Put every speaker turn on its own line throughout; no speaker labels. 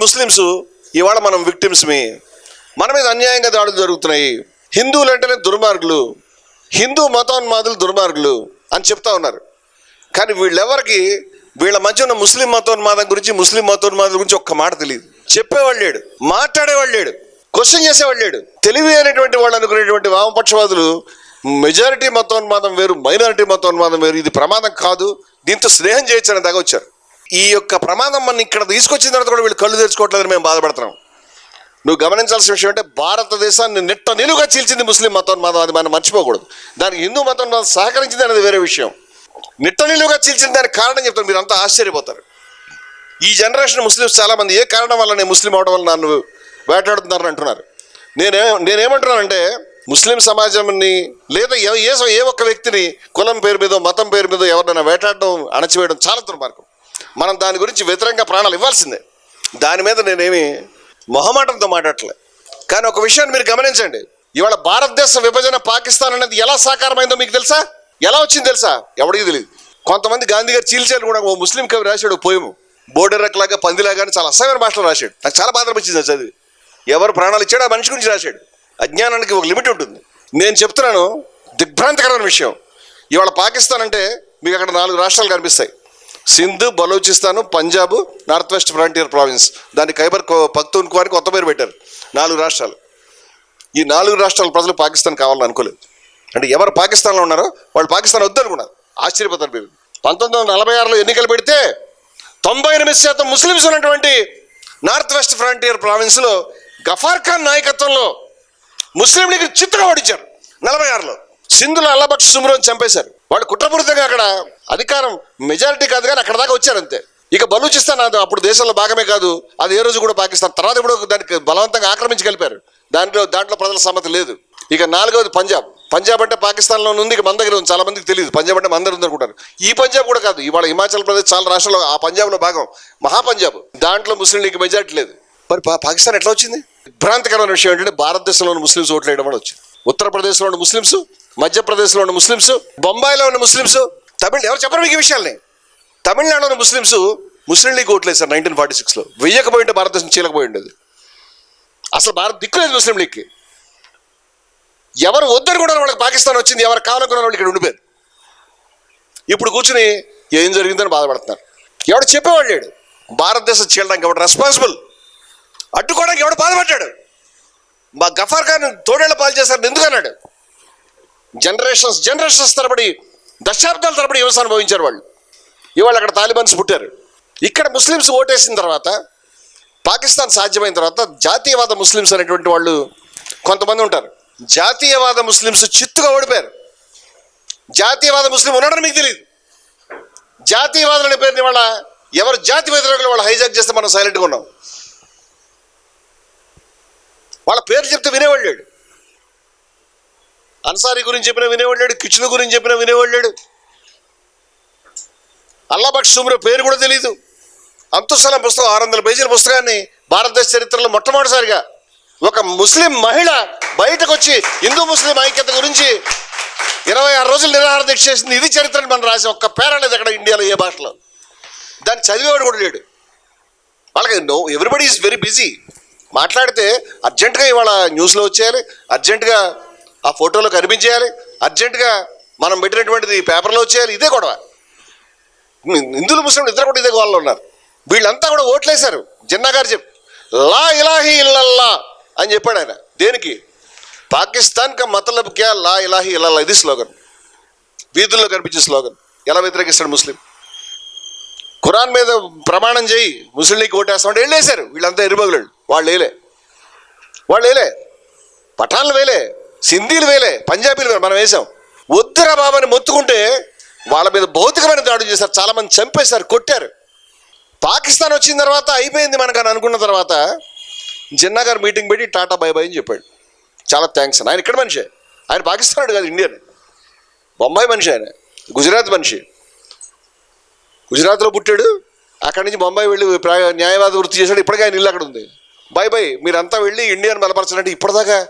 Muslims ఇవాళ మనం విక్టిమ్స్మి. మన మీద అన్యాయంగా దాడులు జరుగుతున్నాయి. హిందువులు అంటేనే దుర్మార్గులు. హిందూ మతోన్మాదులు దుర్మార్గులు అని చెప్తా ఉన్నారు. కానీ వీళ్ళెవరికి? వీళ్ళ మధ్య ఉన్న ముస్లిం మతోన్మాదం గురించి ముస్లిం మతోన్మాదం గురించి ఒక్క మాట తెలియదు. చెప్పేవాళ్ళు లేడు. మాట్లాడేవాళ్ళు లేడు. క్వశ్చన్ చేసేవాళ్ళు లేడు. తెలివి అనేటువంటి వాళ్ళు అనుకునేటువంటి వామపక్షవాదులు మెజారిటీ మతోన్మాదం వేరు మైనారిటీ మతోన్మాదం వేరు. ఇది ప్రమాదం కాదు. దీంతో స్నేహం చేయొచ్చని దాకా వచ్చారు. ఈ యొక్క ప్రమాదం మన ఇక్కడ తీసుకొచ్చిన తర్వాత కూడా వీళ్ళు కళ్ళు తెరుచుకోవట్లేదని మేము బాధపడుతున్నాం. నువ్వు గమనించాల్సిన విషయం అంటే భారతదేశాన్ని నిట్ట నిలుగా చీల్చింది ముస్లిం మతోన్మాదం అది మనం మర్చిపోకూడదు. దానికి హిందూ మతోన్మాదం సహకరించింది అనేది వేరే విషయం. నిట్ట నిలువుగా చీల్చిన దానికి కారణం చెప్తాను మీరు అంతా ఆశ్చర్యపోతారు. ఈ జనరేషన్ ముస్లిమ్స్ చాలామంది ఏ కారణం వల్ల నేను ముస్లిం అవడం వల్ల నన్ను వేటాడుతున్నారని అంటున్నారు. నేనే నేనేమంటున్నానంటే ముస్లిం సమాజంని లేదా ఏ ఏ- ఏ ఒక్క వ్యక్తిని కులం పేరు మీద మతం పేరు మీద ఎవరినైనా వేటాడడం అణచివేయడం చాలా దుర్మార్గం. మనం దాని గురించి వ్యతిరేకంగా ప్రాణాలు ఇవ్వాల్సిందే. దాని మీద నేనేమి మొహమాటంతో మాట్లాడలే కానీ ఒక విషయాన్ని మీరు గమనించండి. ఇవాళ భారతదేశ విభజన పాకిస్తాన్ అనేది ఎలా సాకారమైందో మీకు తెలుసా? ఎలా వచ్చింది తెలుసా? ఎవడికి తెలియదు కొంతమంది గాంధీ గారు చీల్చారు కూడా ఓ ముస్లిం కవి రాశాడు పోయము. బోర్డర్లాగా పందిలాగా అని చాలా అసహ్యమైన భాషలో రాశాడు. నాకు చాలా బాధ అనిపించింది అది. చదివి ఎవరు ప్రాణాలు ఇచ్చాడు ఆ మనిషి గురించి రాశాడు. అజ్ఞానానికి ఒక లిమిట్ ఉంటుంది. నేను చెప్తున్నాను దిగ్భ్రాంతికరమైన విషయం. ఇవాళ పాకిస్తాన్ అంటే మీకు అక్కడ నాలుగు రాష్ట్రాలు కనిపిస్తాయి. Sindhu Balochistan Punjab north west frontier province. దాన్ని ఖైబర్ పఖ్తూన్ఖ్వాని కొత్త పేరు పెట్టారు. నాలుగు రాష్ట్రాలు. ఈ నాలుగు రాష్ట్రాల ప్రజలు పాకిస్తాన్ కావాలని అనుకోలేదు. అంటే ఎవరు పాకిస్తాన్లో ఉన్నారో వాళ్ళు పాకిస్తాన్ వద్దనుకున్నారు. ఆశ్చర్యపోతారు మీరు. పంతొమ్మిది వందల నలభై ఆరులో ఎన్నికలు పెడితే తొంభై ఎనిమిది శాతం ముస్లిమ్స్ ఉన్నటువంటి నార్త్ వెస్ట్ ఫ్రంటియర్ ప్రావిన్స్లో గఫార్ ఖాన్ నాయకత్వంలో ముస్లిం లీగ్ చిత్తగా ఓడించారు. నలభై ఆరులో. సింధుల అల్లబక్ష సుమ్రోని చంపేశారు. వాళ్ళు కుట్రపూరితంగా అక్కడ అధికారం మెజారిటీ కాదు కానీ అక్కడ దాకా వచ్చారు అంతే. ఇక బలూచిస్తాన్ అది అప్పుడు దేశంలో భాగమే కాదు. అది ఏ రోజు కూడా పాకిస్తాన్ తర్వాత ఇప్పుడు దానికి బలవంతంగా ఆక్రమించి కలిపారు. దాంట్లో దాంట్లో ప్రజల సమ్మతి లేదు. ఇక నాలుగవది పంజాబ్. పంజాబ్ అంటే పాకిస్తాన్లో ఉంది ఇక మన దగ్గర ఉంది చాలా మందికి తెలియదు. పంజాబ్ అంటే మన దగ్గర ఉంది అనుకుంటారు. ఈ పంజాబ్ కూడా కాదు. ఇవాళ హిమాచల్ ప్రదేశ్ చాలా రాష్ట్రాల్లో ఆ పంజాబ్లో భాగం. మహా పంజాబ్ దాంట్లో ముస్లిం లీగ్ మెజారిటీ లేదు. మరి పా- పాకిస్తాన్ ఎట్లా వచ్చింది? భ్రాంతికరమైన విషయం ఏంటంటే భారతదేశంలోని ముస్లిమ్స్ ఓట్లు వేయడం వల్ల వచ్చింది. ఉత్తరప్రదేశ్లో ఉన్న ముస్లిమ్స్ మధ్యప్రదేశ్లో ఉన్న ముస్లిమ్స్ బొంబాయిలో ఉన్న ముస్లిమ్స్ తమిళ ఎవరు చెప్పరు మీకు ఈ విషయాల్ని? తమిళనాడులో ఉన్న ముస్లిమ్స్ ముస్లిం లీగ్ ఓట్లు నైన్టీన్ ఫార్టీ సిక్స్లో. వెయ్యకపోయింటే భారతదేశం చీలకపోయి ఉండేది. అసలు భారత్ దిక్కులేదు ముస్లిం లీగ్కి. ఎవరు వద్దని కూడా వాళ్ళకి పాకిస్తాన్ వచ్చింది ఎవరు కావాలనుకున్న వాళ్ళు ఇక్కడ ఉండిపోయారు. ఇప్పుడు కూర్చుని ఏం జరిగిందని బాధపడుతున్నారు. ఎవడు చెప్పేవాడు లేడు. భారతదేశం చేయడానికి ఎవడు రెస్పాన్సిబుల్ అడ్డుకోవడానికి ఎవడు బాధపడ్డాడు? మా గఫార్ ఖాన్ తోడేళ్ళ పాలు చేశారు ఎందుకు అన్నాడు? జనరేషన్స్ జనరేషన్స్ తరబడి దశాబ్దాల తరబడి హింస అనుభవించారు వాళ్ళు. ఇవాళ అక్కడ తాలిబాన్స్ పుట్టారు. ఇక్కడ ముస్లిమ్స్ ఓటేసిన తర్వాత పాకిస్తాన్ సాధ్యమైన తర్వాత జాతీయవాద ముస్లిమ్స్ అనేటువంటి వాళ్ళు కొంతమంది ఉంటారు. జాతీయవాద ముస్లిమ్స్ చిత్తుగా ఓడిపోయారు. జాతీయవాద ముస్లిం ఉన్నాడని మీకు తెలియదు జాతీయవాదులు అనే పేరుని వాళ్ళ ఎవరు జాతి వ్యతిరేకులు వాళ్ళు హైజాక్ చేస్తే మనం సైలెంట్గా ఉన్నాం. వాళ్ళ పేరు చెప్తే వినేవాళ్ళు అన్సారీ గురించి చెప్పిన వినేవాళ్ళాడు లేడు గురించి చెప్పిన వినేవాళ్ళాడు. లేడు అల్లాబక్ష్ సుమ్రో పేరు కూడా తెలియదు అంతుస్థల పుస్తకం ఆరు వందల పేజీల పుస్తకాన్ని భారతదేశ చరిత్రలో మొట్టమొదటిసారిగా ఒక ముస్లిం మహిళ బయటకు వచ్చి హిందూ ముస్లిం ఐక్యత గురించి ఇరవై ఆరు రోజులు నిరాహార దీక్ష చేసింది. ఇది చరిత్రని మనం రాసి ఒక్క పేర లేదు అక్కడ ఇండియాలో ఏ భాషలో? దాన్ని చదివేవాడు కూడా లేడు. వాళ్ళకి no everybody is very busy మాట్లాడితే అర్జెంటుగా ఇవాళ న్యూస్లో వచ్చేయాలి. అర్జెంటుగా ఆ ఫోటోలో కనిపించేయాలి. అర్జెంటుగా మనం పెట్టినటువంటిది పేపర్లో వచ్చేయాలి. ఇదే గొడవ. హిందువులు ముస్లింలు ఇద్దరు కూడా ఇదే గోల్లో ఉన్నారు. వీళ్ళంతా కూడా ఓట్లేశారు. జిన్నా గారు చెప్పి లా ఇలాహి ఇల్లల్లా అని చెప్పాడు ఆయన. దేనికి? పాకిస్తాన్ కా మతలబ్ క్యా లా ఇలాహి ఇల్లల్లా? ఇది స్లోగన్. వీధుల్లో కనిపించే స్లోగన్. ఎలా వ్యతిరేకిస్తాడు ముస్లిం? ఖురాన్ మీద ప్రమాణం చేయి. ముస్లింకి ఓటేస్తామంటే వెళ్ళేశారు. వీళ్ళంతా ఎరుబగులు వాళ్ళు వేలే. వాళ్ళు వేలే. పఠాన్లు వేలే. సింధీలు వేలే పంజాబీలు వేలే మనం వేసాం. వద్దురా బాబాని మొత్తుకుంటే వాళ్ళ మీద భౌతికమైన దాడులు చేశారు చాలామంది చంపేశారు కొట్టారు. పాకిస్తాన్ వచ్చిన తర్వాత అయిపోయింది మనకు అని అనుకున్న తర్వాత జిన్నా గారు మీటింగ్ పెట్టి టాటా బై బై అని చెప్పాడు. చాలా థ్యాంక్స్ అని ఆయన ఇక్కడ మనిషి. ఆయన పాకిస్తాన్ కాదు ఇండియన్. బొంబాయి మనిషి ఆయన గుజరాత్ మనిషి. గుజరాత్లో పుట్టాడు అక్కడి నుంచి బొంబాయి వెళ్ళి న్యాయవాద వృత్తి చేశాడు ఇప్పటికే ఆయన ఇల్లు అక్కడ ఉంది. బై బై మీరంతా వెళ్ళి ఇండియాని బలపరచాలంటే ఇప్పటిదాకా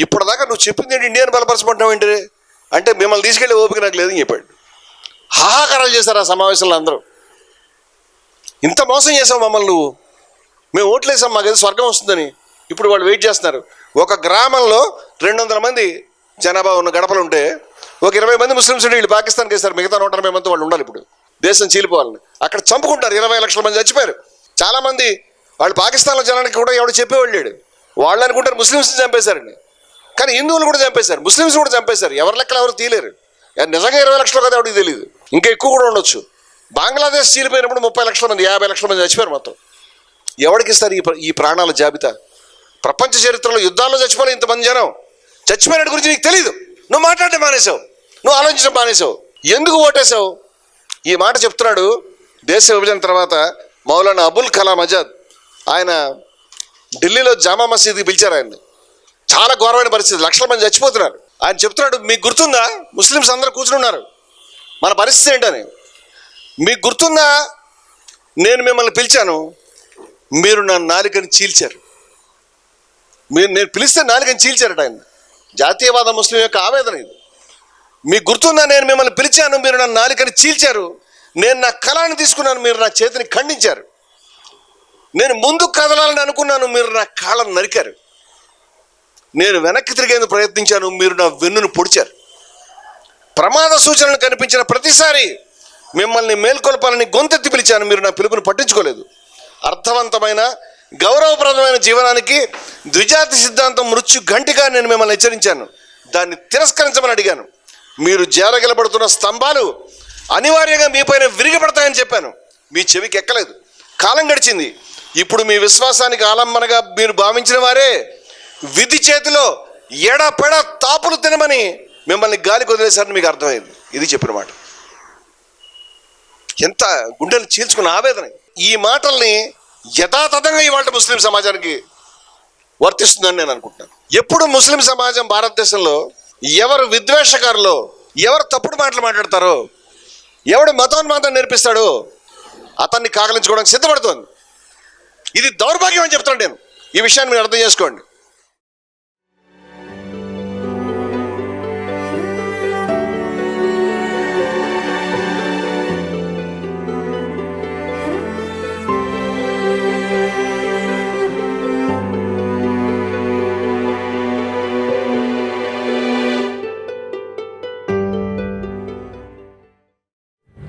ఇప్పటిదాకా నువ్వు చెప్పింది ఏంటి? ఇండియాని బలపరచమంటావు ఏంటి అంటే మిమ్మల్ని తీసుకెళ్ళి ఓపిక నాకు లేదని చెప్పాడు. హాహాకారాలు చేశారు ఆ సమావేశంలో అందరూ. ఇంత మోసం చేసావు మమ్మల్ని నువ్వు. మేము ఓట్లేసాం మాకు స్వర్గం వస్తుందని. ఇప్పుడు వాళ్ళు వెయిట్ చేస్తున్నారు. ఒక గ్రామంలో రెండు వందల మంది జనాభా ఉన్న గడపలు ఉంటే ఒక ఇరవై మంది ముస్లిమ్స్ ఉంటే వీళ్ళు పాకిస్తాన్కి వేస్తారు మిగతా నూట ఎనభై మంది వాళ్ళు ఉండాలి ఇప్పుడు. దేశం చీలిపోవాలని. అక్కడ చంపుకుంటారు. ఇరవై లక్షల మంది చచ్చిపోయారు. చాలామంది వాళ్ళు పాకిస్తాన్లో జనానికి కూడా ఎవడు చెప్పేవాళ్ళు లేడు. వాళ్ళు అనుకుంటారు ముస్లిమ్స్ని చంపేశారండి కానీ హిందువులు కూడా చంపేశారు ముస్లిమ్స్ కూడా చంపేశారు. ఎవరి లెక్కలు ఎవరు తీయలేరు. నిజంగా ఇరవై లక్షలు కదా ఎవరికి తెలియదు ఇంకా ఎక్కువ కూడా ఉండొచ్చు. బంగ్లాదేశ్ చీలిపోయినప్పుడు ముప్పై లక్షల మంది యాభై లక్షల మంది చచ్చిపోయారు మొత్తం. ఎవరికి ఇస్తారు ఈ ఈ ప్రాణాల జాబితా? ప్రపంచ చరిత్రలో యుద్ధాల్లో చచ్చిపోయిన ఇంతమంది జనం. చచ్చిపోయినట్టు గురించి నీకు తెలియదు నువ్వు మాట్లాడటం మానేసావు నువ్వు ఆలోచించడం మానేసావు ఎందుకు ఓటేసావు ఈ మాట చెప్తున్నాడు దేశ విభజన తర్వాత మౌలానా అబుల్ కలాం ఆజాద్ ఆయన ఢిల్లీలో జామా మసీద్కి పిలిచారు ఆయన్ని. చాలా ఘోరమైన పరిస్థితి. లక్షల మంది చచ్చిపోతున్నారు. ఆయన చెప్తున్నాడు మీకు గుర్తుందా? ముస్లిమ్స్ అందరూ కూర్చుని ఉన్నారు. మన పరిస్థితి ఏంటని. మీకు గుర్తుందా? నేను మిమ్మల్ని పిలిచాను. మీరు నా నాలుకని చీల్చారు. మీరు నేను పిలిస్తే నాలుకని చీల్చారట ఆయన. జాతీయవాద ముస్లిం యొక్క ఆవేదన ఇది. మీకు గుర్తుందా? నేను మిమ్మల్ని పిలిచాను మీరు నా నాలుకని చీల్చారు. నేను నా కళాన్ని తీసుకున్నాను మీరు నా చేతిని ఖండించారు. నేను ముందు కదలాలని అనుకున్నాను మీరు నా కాళ్ళను నరికారు. నేను వెనక్కి తిరిగేందుకు ప్రయత్నించాను మీరు నా వెన్నును పొడిచారు. ప్రమాద సూచనలు కనిపించిన ప్రతిసారి మిమ్మల్ని మేల్కొల్పాలని గొంతెత్తి పిలిచాను మీరు నా పిలుపుని పట్టించుకోలేదు. అర్థవంతమైన గౌరవప్రదమైన జీవనానికి ద్విజాతి సిద్ధాంతం మృత్యు గంటిగా నేను మిమ్మల్ని హెచ్చరించాను. దాన్ని తిరస్కరించమని అడిగాను. మీరు జారగలబడుతున్న స్తంభాలు అనివార్యంగా మీపైన విరిగిపడతాయని చెప్పాను. మీ చెవికి ఎక్కలేదు. కాలం గడిచింది. ఇప్పుడు మీ విశ్వాసానికి ఆలంబనగా మీరు భావించిన వారే విధి చేతిలో ఎడపెడ తాపులు తినమని మిమ్మల్ని గాలి వదిలేశారని మీకు అర్థమైంది. ఇది చెప్పిన మాట. ఎంత గుండెలు చీల్చుకున్న ఆవేదన. ఈ మాటల్ని యథాతథంగా ఇవాళ ముస్లిం సమాజానికి వర్తిస్తుందని నేను అనుకుంటున్నాను. ఎప్పుడు ముస్లిం సమాజం భారతదేశంలో ఎవరు విద్వేషకారులో ఎవరు తప్పుడు మాటలు మాట్లాడతారో ఎవడు మతోన్మాతం నేర్పిస్తాడో అతన్ని కాకలించుకోవడానికి సిద్ధపడుతోంది. ఇది దౌర్భాగ్యం అని చెప్తాను నేను. ఈ విషయాన్ని మీరు అర్థం చేసుకోండి.